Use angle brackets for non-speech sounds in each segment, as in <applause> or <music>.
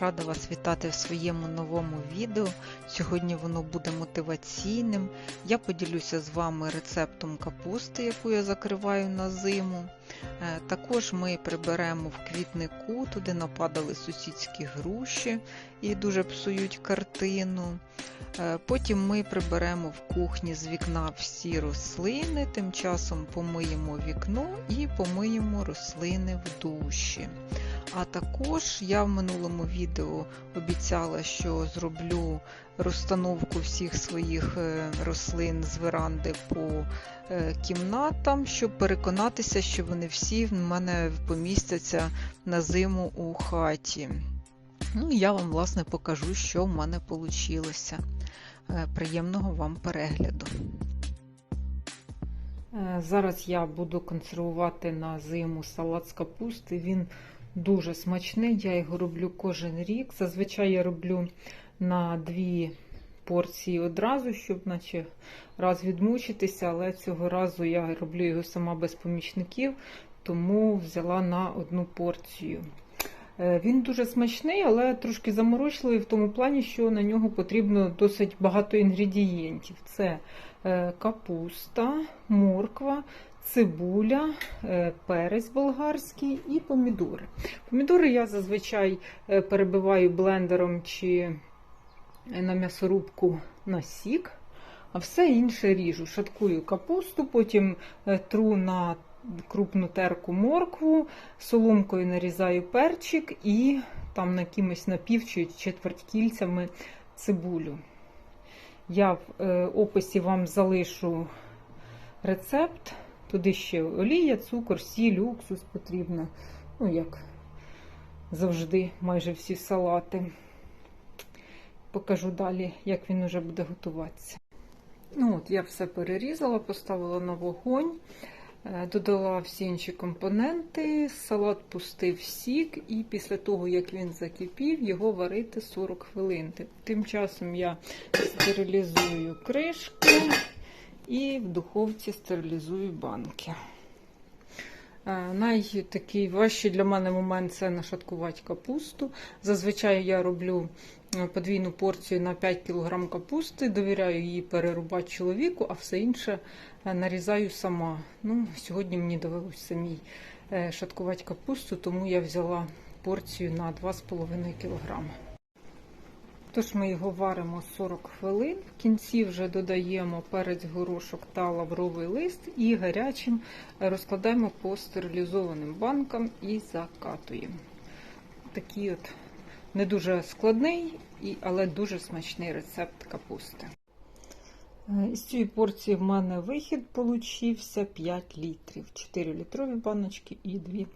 Рада вас вітати в своєму новому відео. Сьогодні воно буде мотиваційним. Я поділюся з вами рецептом капусти, яку я закриваю на зиму. Е, Також ми приберемо в квітнику, туди нападали сусідські груші і дуже псують картину. Е, Потім ми приберемо в кухні з вікна всі рослини, тим часом помиємо вікно і помиємо рослини в душі. А також я в минулому відео обіцяла, що зроблю розстановку всіх своїх е, рослин з веранди по е, кімнатам, щоб переконатися, що вони всі в мене помістяться на зиму у хаті. Ну, я вам, власне, покажу, що в мене вийшло. Приємного вам перегляду. Е, Зараз я буду консервувати на зиму салат з капусти. Він дуже смачний, я його роблю кожен рік. Зазвичай я роблю на дві порції одразу, щоб наче раз відмучитися, але цього разу я роблю його сама без помічників, тому взяла на одну порцію. Е, Він дуже смачний, але трошки заморочливий в тому плані, що на нього потрібно досить багато інгредієнтів. Це е, капуста, морква, цибуля, е, перець болгарський і помідори. Помідори я зазвичай е, перебиваю блендером чи на м'ясорубку на сік, а все інше ріжу. Шаткую капусту, потім е, тру на крупну терку моркву, соломкою нарізаю перчик і там на кимось напів чи четверть кільцями цибулю. Я в е, описі вам залишу рецепт. Туди ще олія, цукор, сіль, уксус потрібно. Ну, як завжди, майже всі салати. Покажу далі, як він уже буде готуватися. Ну от, Я все перерізала, поставила на вогонь, е, додала всі інші компоненти, салат пустив сік, і після того, як він закипів, його варити 40 хвилин. Тим часом я стерилізую кришку і в духовці стерилізую банки. Е, Найтакий важчий для мене момент це нашаткувати капусту. Зазвичай я роблю е, подвійну порцію на 5 кг капусти, довіряю її перерубати чоловіку, а все інше е, нарізаю сама. Ну, Сьогодні мені довелося самій шаткувати капусту, тому я взяла порцію на 2,5 кг. Тож ми його варимо 40 хвилин. В кінці вже додаємо перець горошок та лавровий лист і гарячим розкладаємо по стерилізованим банкам і закатуємо. Такий от не дуже складний, але дуже смачний рецепт капусти. З цієї порції в мене вихід получився 5 літрів. 4 літрові баночки і 2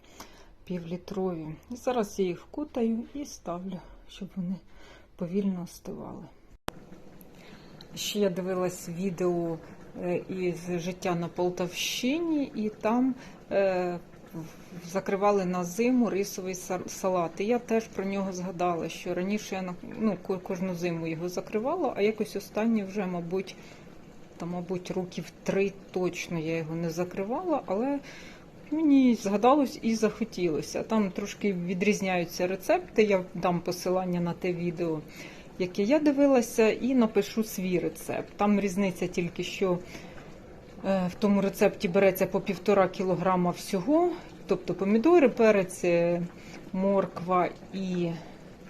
півлітрові. Зараз я їх вкутаю і ставлю, щоб вони повільно остивали. Ще я дивилась відео із життя на Полтавщині, і там е, закривали на зиму рисовий салат. І я теж про нього згадала, що раніше я ну, кожну зиму його закривала, а якось останні вже, мабуть, там, мабуть, років три точно я його не закривала, але Мені згадалось і захотілося. Там трошки відрізняються рецепти. Я дам посилання на те відео, яке я дивилася, і напишу свій рецепт. Там різниця тільки, що в тому рецепті береться по півтора кілограма всього, тобто помідори, перець, морква і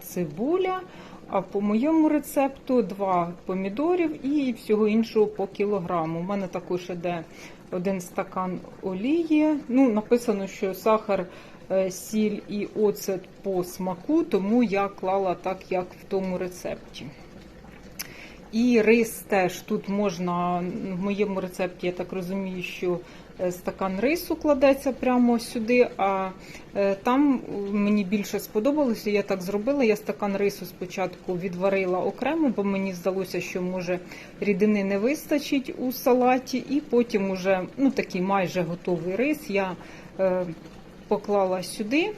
цибуля. А по моєму рецепту два помідорів і всього іншого по кілограму. У мене також іде один стакан олії. Ну, Написано, що сахар, сіль і оцет по смаку, тому я клала так, як в тому рецепті. І рис теж тут можна, в моєму рецепті, я так розумію, що стакан рису кладеться прямо сюди, а там мені більше сподобалося, я так зробила. Я стакан рису спочатку відварила окремо, бо мені здалося, що може рідини не вистачить у салаті, і потім уже ну, такий майже готовий рис я е, поклала сюди.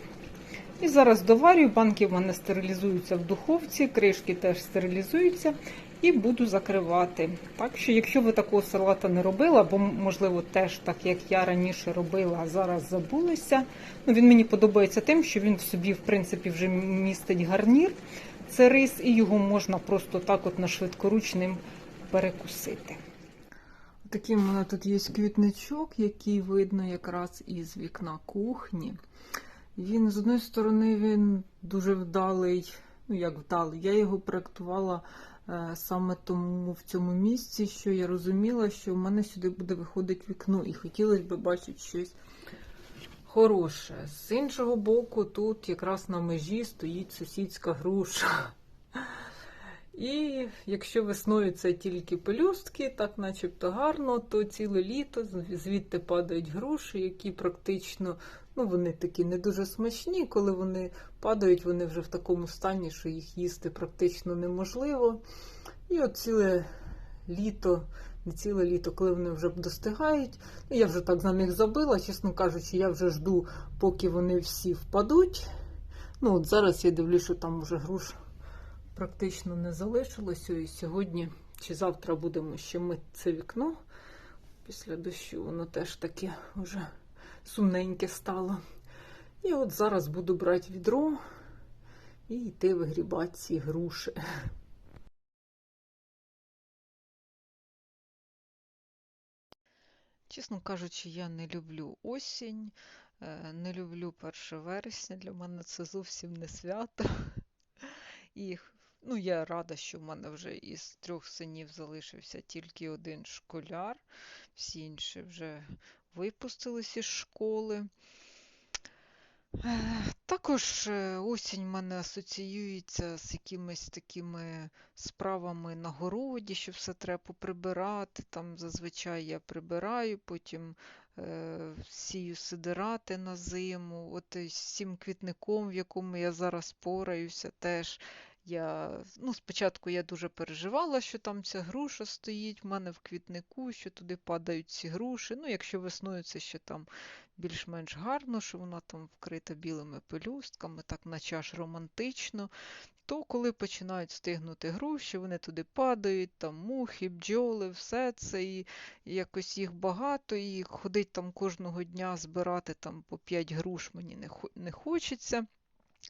І зараз доварюю, банки в мене стерилізуються в духовці, кришки теж стерилізуються. І буду закривати. Так що, якщо ви такого салата не робили, або, можливо, теж так, як я раніше робила, а зараз забулися. Ну, він мені подобається тим, що він в собі, в принципі, вже містить гарнір. Це рис, і його можна просто так от на швидкоручним перекусити. Такий у мене тут є квітничок, який видно якраз із вікна кухні. Він, з одної сторони, він дуже вдалий, ну як вдалий, я його проєктувала саме тому в цьому місці, що я розуміла, що в мене сюди буде виходити вікно, і хотілося б бачити щось хороше. З іншого боку, тут якраз на межі стоїть сусідська груша. І якщо весною це тільки пелюстки, так начебто гарно, то ціле літо звідти падають груші, які практично, ну вони такі не дуже смачні. Коли вони падають, вони вже в такому стані, що їх їсти практично неможливо. І от ціле літо, не ціле літо, коли вони вже достигають, ну я вже так на них забила, чесно кажучи, я вже жду, поки вони всі впадуть. Ну от Зараз я дивлюсь, що там вже груш практично не залишилося. І сьогодні чи завтра будемо ще мити це вікно. Після дощу воно теж таке вже сумненьке стало. І от зараз буду брати відро і йти вигрібати ці груші. Чесно кажучи, я не люблю осінь, е, не люблю 1 вересня. Для мене це зовсім не свято. І ну, я рада, що в мене вже із трьох синів залишився тільки один школяр, всі інші вже випустились із школи. Також е, осінь в мене асоціюється з якимись такими справами на городі, що все треба поприбирати. Там зазвичай я прибираю, потім е, сію сидирати на зиму. От з цим квітником, в якому я зараз пораюся, теж я, ну, Спочатку я дуже переживала, що там ця груша стоїть в мене в квітнику, що туди падають ці груші. Ну, Якщо весною це ще там більш-менш гарно, що вона там вкрита білими пелюстками, так наче аж романтично, то коли починають стигнути груші, вони туди падають, там мухи, бджоли, все це, і якось їх багато, і ходить там кожного дня збирати там по 5 груш мені не хочеться.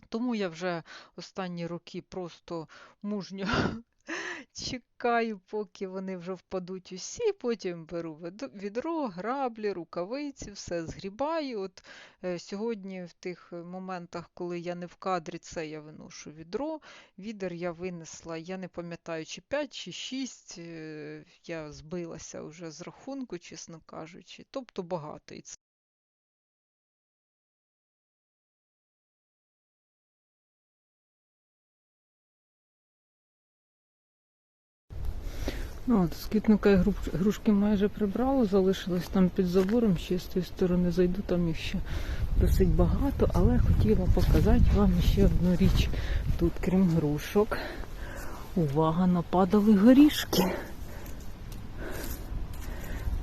Тому я вже останні роки просто мужньо <laughs> чекаю, поки вони вже впадуть усі, потім беру відро, граблі, рукавиці, все згрібаю. От е, Сьогодні, в тих моментах, коли я не в кадрі, це я виношу відро. Відер я винесла, я не пам'ятаю, чи 5, чи 6. Е, я збилася вже з рахунку, чесно кажучи. Тобто багато. І це Ну, З квітника грушки майже прибрало, залишилось там під забором, ще з тієї сторони зайду, там їх ще досить багато, але хотіла показати вам ще одну річ. Тут, крім грушок, увага, нападали горішки.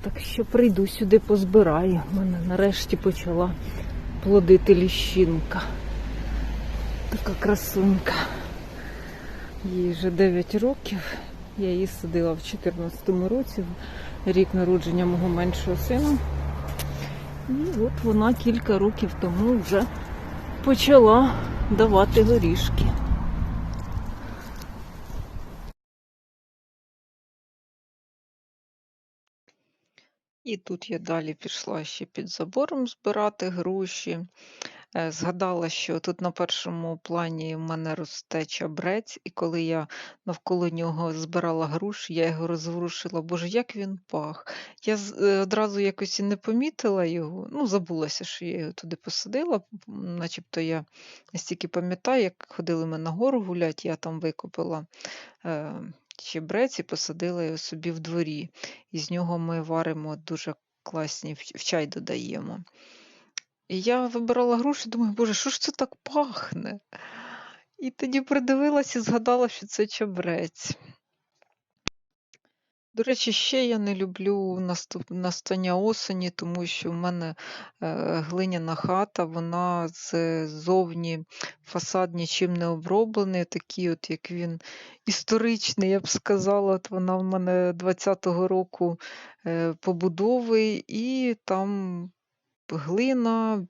Так що прийду сюди, позбираю. У мене нарешті почала плодити ліщинка. Така красунька. Їй вже 9 років. Я її садила в 2014 році, рік народження мого меншого сина. І от вона кілька років тому вже почала давати горішки. І тут я далі пішла ще під забором збирати груші. Е, згадала, що тут на першому плані в мене росте чабрець, і коли я навколо нього збирала груші, я його розворушила. Боже, як він пах. Я е, одразу якось і не помітила його, ну, забулася, що я його туди посадила, начебто я стільки пам'ятаю, як ходили ми на гору гуляти, я там викопала. Е, чебрець і посадила його собі в дворі. І з нього ми варимо дуже класні в чай додаємо. І я вибирала груші, думаю, боже, що ж це так пахне? І тоді придивилася і згадала, що це чабрець. До речі, ще я не люблю настання осені, тому що в мене, е, глиняна хата, вона ззовні фасад нічим не оброблений, такий от, як він історичний, я б сказала. От вона в мене 20-го року, е, побудови, і там глина,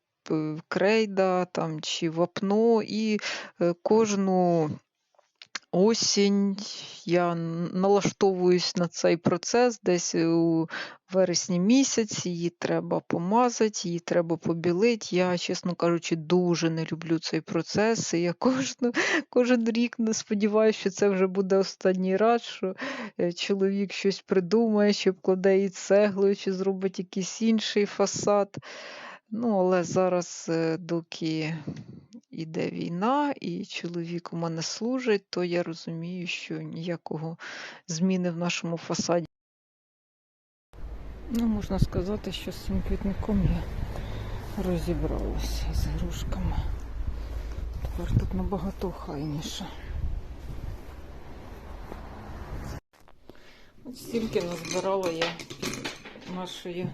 крейда там чи вапно, і, е, кожну осінь я налаштовуюсь на цей процес. Десь у вересні місяці її треба помазати, її треба побілити. Я, чесно кажучи, дуже не люблю цей процес. І я кожну кожен рік не сподіваюся, що це вже буде останній раз, що, е, чоловік щось придумає, чи обкладе її цеглою, чи зробить якийсь інший фасад. Ну, але зараз, е, доки іде війна, і чоловік у мене служить, то я розумію, що ніякого зміни в нашому фасаді. Ну, можна сказати, що з цим квітником я розібралася з грушками. Тепер тут набагато охайніше. От стільки назбирала я нашої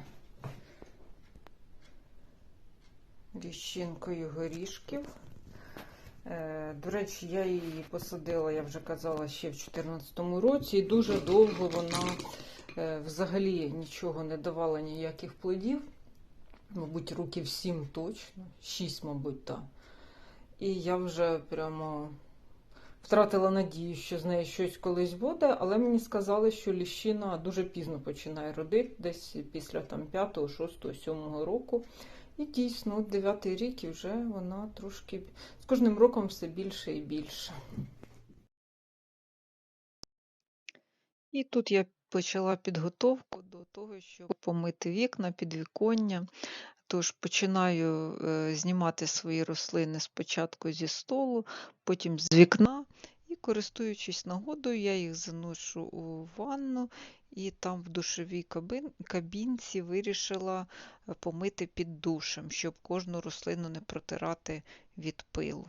ліщинкою горішків. Е, До речі, я її посадила, я вже казала, ще в 2014 році, і дуже довго вона е, взагалі нічого не давала ніяких плодів. Мабуть, років 7 точно, 6, мабуть, так. І я вже прямо втратила надію, що з нею щось колись буде, але мені сказали, що ліщина дуже пізно починає родити, десь після там, 5, 6, 7 року. І дійсно, дев'ятий рік і вже вона трошки з кожним роком все більше і більше. І тут я почала підготовку до того, щоб помити вікна, підвіконня. Тож починаю е, знімати свої рослини спочатку зі столу, потім з вікна. І користуючись нагодою, я їх заношу у ванну і там в душовій кабінці вирішила е, помити під душем, щоб кожну рослину не протирати від пилу.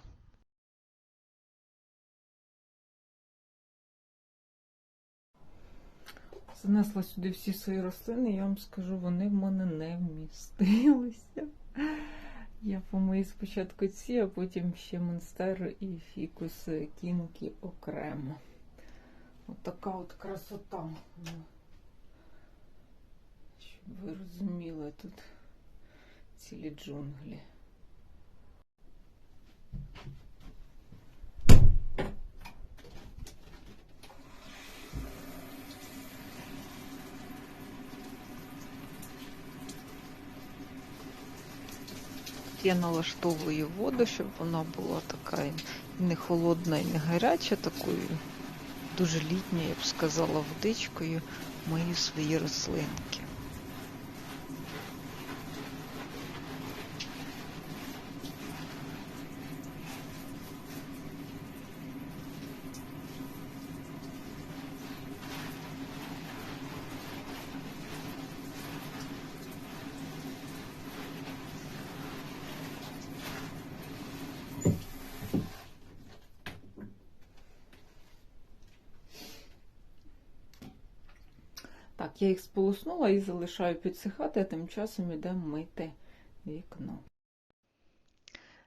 Занесла сюди всі свої рослини, я вам скажу, вони в мене не вмістилися. Я помию спочатку ці, а потім ще монстеру і фікус кінки окремо. От така от красота. Щоб ви розуміли, тут цілі джунглі. Я налаштовую воду, щоб вона була така не холодна, і не гаряча, такою дуже літньою, я б сказала, водичкою мою свої рослинки. Так, я їх сполоснула і залишаю підсихати, а тим часом йдемо мити вікно.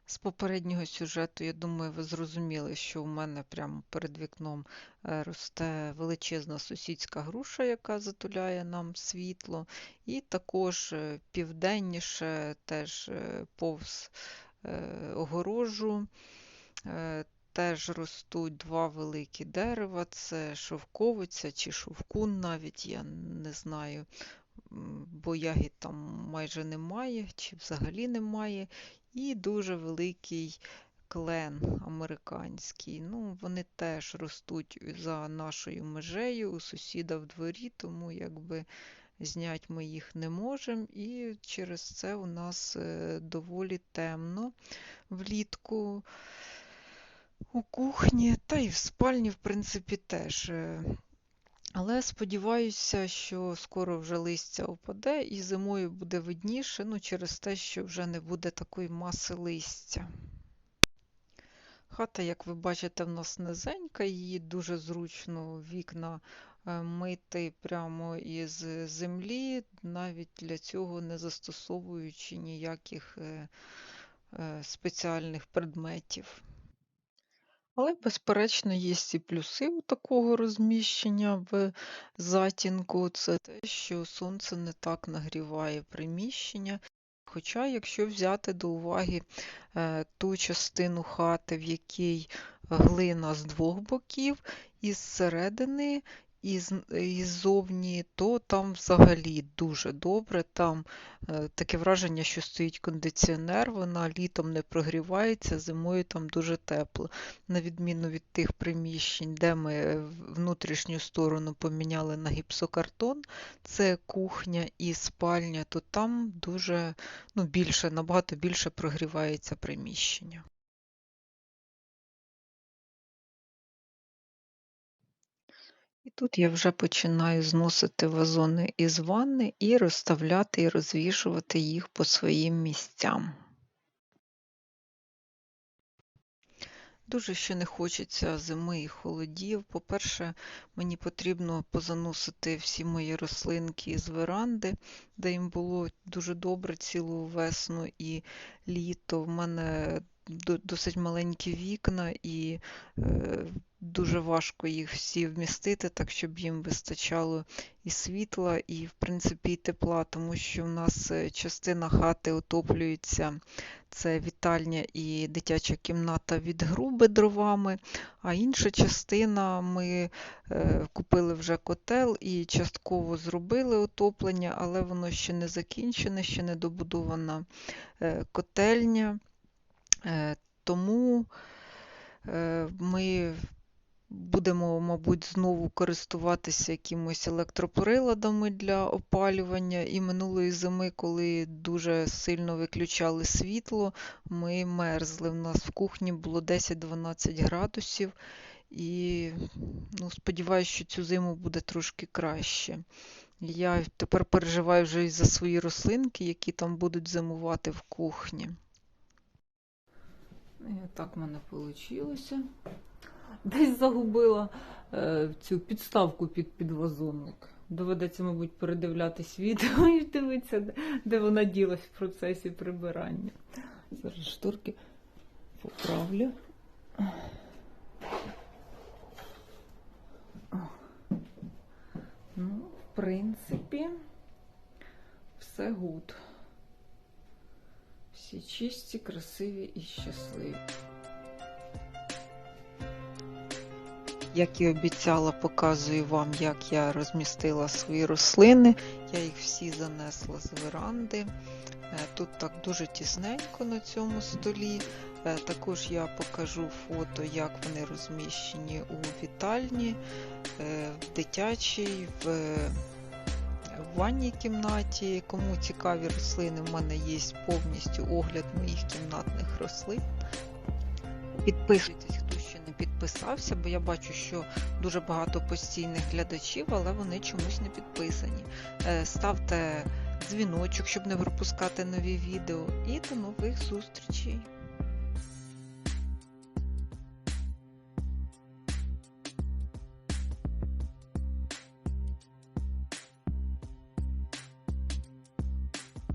З попереднього сюжету, я думаю, ви зрозуміли, що у мене прямо перед вікном е, росте величезна сусідська груша, яка затуляє нам світло, і також е, південніше теж е, повз огорожу. Теж ростуть два великі дерева, це шовковиця чи шовкун навіть, я не знаю, бо ягід там майже немає, чи взагалі немає. І дуже великий клен американський. Ну, Вони теж ростуть за нашою межею у сусіда в дворі, тому якби зняти ми їх не можемо. І через це у нас е, доволі темно влітку у кухні, та й в спальні, в принципі, теж. Е. Але сподіваюся, що скоро вже листя опаде і зимою буде видніше, ну, через те, що вже не буде такої маси листя. Хата, як ви бачите, в нас низенька, її дуже зручно вікна е, мити прямо із землі, навіть для цього не застосовуючи ніяких е, спеціальних предметів. Але, безперечно, є і плюси у такого розміщення в затінку. Це те, що сонце не так нагріває приміщення. Хоча, якщо взяти до уваги е, ту частину хати, в якій глина з двох боків, і зсередини, і ззовні, то там взагалі дуже добре. Там е, таке враження, що стоїть кондиціонер, вона літом не прогрівається, зимою там дуже тепло. На відміну від тих приміщень, де ми е, внутрішню сторону поміняли на гіпсокартон, це кухня і спальня, то там дуже ну, більше, набагато більше прогрівається приміщення. І тут я вже починаю зносити вазони із ванни і розставляти і розвішувати їх по своїм місцям. Дуже ще не хочеться зими і холодів. По-перше, мені потрібно позаносити всі мої рослинки з веранди, де їм було дуже добре цілу весну і літо. В мене досить маленькі вікна, і е, дуже важко їх всі вмістити, так щоб їм вистачало і світла, і, в принципі, і тепла, тому що в нас е, частина хати отоплюється це вітальня і дитяча кімната від груби дровами, а інша частина ми е, купили вже котел і частково зробили отоплення, але воно ще не закінчене, ще не добудована е, котельня. Тому ми будемо, мабуть, знову користуватися якимось електроприладами для опалювання. І минулої зими, коли дуже сильно виключали світло, ми мерзли. У нас в кухні було 10-12 градусів. І ну, сподіваюся, що цю зиму буде трошки краще. Я тепер переживаю вже і за свої рослинки, які там будуть зимувати в кухні. І так в мене вийшло. <laughs> Десь загубила е, цю підставку під підвазонник. Доведеться, мабуть, передивлятись відео <laughs> і дивитися, де, вона ділась в процесі прибирання. Зараз шторки поправлю. Ну, в принципі, все гуд. Всі чисті, красиві і щасливі. Як і обіцяла, показую вам, як я розмістила свої рослини. Я їх всі занесла з веранди. Е, Тут так дуже тісненько на цьому столі. Е, Також я покажу фото, як вони розміщені у вітальні, е, в дитячій, в в ванній кімнаті. Кому цікаві рослини, в мене є повністю огляд моїх кімнатних рослин. Підписуйтесь, підписався, бо я бачу, що дуже багато постійних глядачів, але вони чомусь не підписані. Е, Ставте дзвіночок, щоб не пропускати нові відео. І до нових зустрічей!